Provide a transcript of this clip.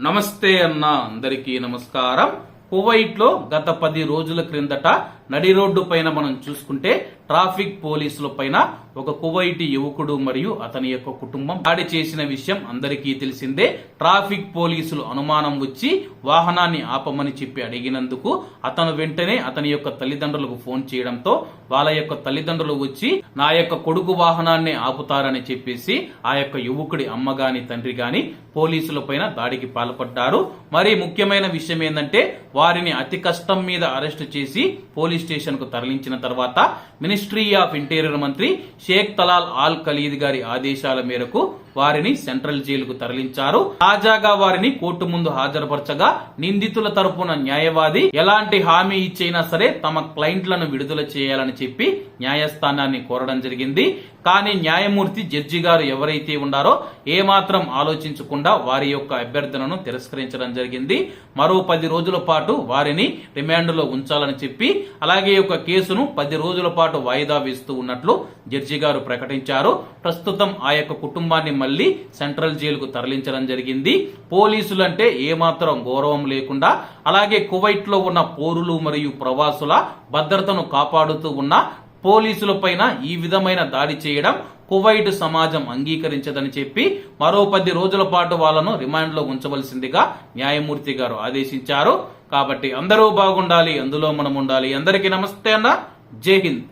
నమస్తే అన్న అందరికీ నమస్కారం. కువైట్లో గత పది రోజుల క్రిందట నడి రోడ్డు పైన మనం చూసుకుంటే ట్రాఫిక్ పోలీసుల పైన ఒక కువైటి యువకుడు మరియు అతని యొక్క కుటుంబం దాడి చేసిన విషయం అందరికీ తెలిసిందే. ట్రాఫిక్ పోలీసులు అనుమానం వచ్చి వాహనాన్ని ఆపమని చెప్పి అడిగినందుకు అతను వెంటనే అతని యొక్క తల్లిదండ్రులకు ఫోన్ చేయడంతో వాళ్ళ యొక్క తల్లిదండ్రులు వచ్చి నా యొక్క కొడుకు వాహనాన్ని ఆపుతారని చెప్పేసి ఆ యొక్క యువకుడి అమ్మ గాని తండ్రి గాని పోలీసుల పైన దాడికి పాల్పడ్డారు. మరి ముఖ్యమైన విషయం ఏంటంటే వారిని అతి కష్టం మీద అరెస్టు చేసి పోలీస్ స్టేషన్కు తరలించిన తర్వాత మినిస్ట్రీ ఆఫ్ ఇంటీరియర్ మంత్రి షేక్ తలాల్ ఆల్ ఖలీద్ గారి ఆదేశాల మేరకు వారిని సెంట్రల్ జైలుకు తరలించారు. తాజాగా వారిని కోర్టు ముందు హాజరుపరచగా నిందితుల తరపున న్యాయవాది ఎలాంటి హామీ ఇచ్చైనా సరే తమ క్లయింట్లను విడుదల చేయాలని చెప్పి న్యాయస్థానాన్ని కోరడం జరిగింది. కానీ న్యాయమూర్తి జడ్జి గారు ఎవరైతే ఉన్నారో ఏమాత్రం ఆలోచించకుండా వారి యొక్క అభ్యర్థనను తిరస్కరించడం జరిగింది. మరో పది రోజుల పాటు వారిని రిమాండ్లో ఉంచాలని చెప్పి అలాగే ఒక యొక్క కేసును పది రోజుల పాటు వాయిదా వేస్తూ ఉన్నట్లు జడ్జి గారు ప్రకటించారు. ప్రస్తుతం ఆ యొక్క కుటుంబాన్ని మళ్ళీ సెంట్రల్ జైలుకు తరలించడం జరిగింది. పోలీసులు అంటే ఏమాత్రం గౌరవం లేకుండా అలాగే కువైట్లో ఉన్న పోరులు మరియు ప్రవాసుల భద్రతను కాపాడుతూ ఉన్న పోలీసుల పైన ఈ విధమైన దాడి చేయడం కువైట్ సమాజం అంగీకరించదని చెప్పి మరో పది రోజుల పాటు వాళ్ళను రిమాండ్లో ఉంచవలసిందిగా న్యాయమూర్తి గారు ఆదేశించారు. కాబట్టి అందరూ బాగుండాలి అందులో మనం ఉండాలి. అందరికీ నమస్తే అన్న. జై హింద్.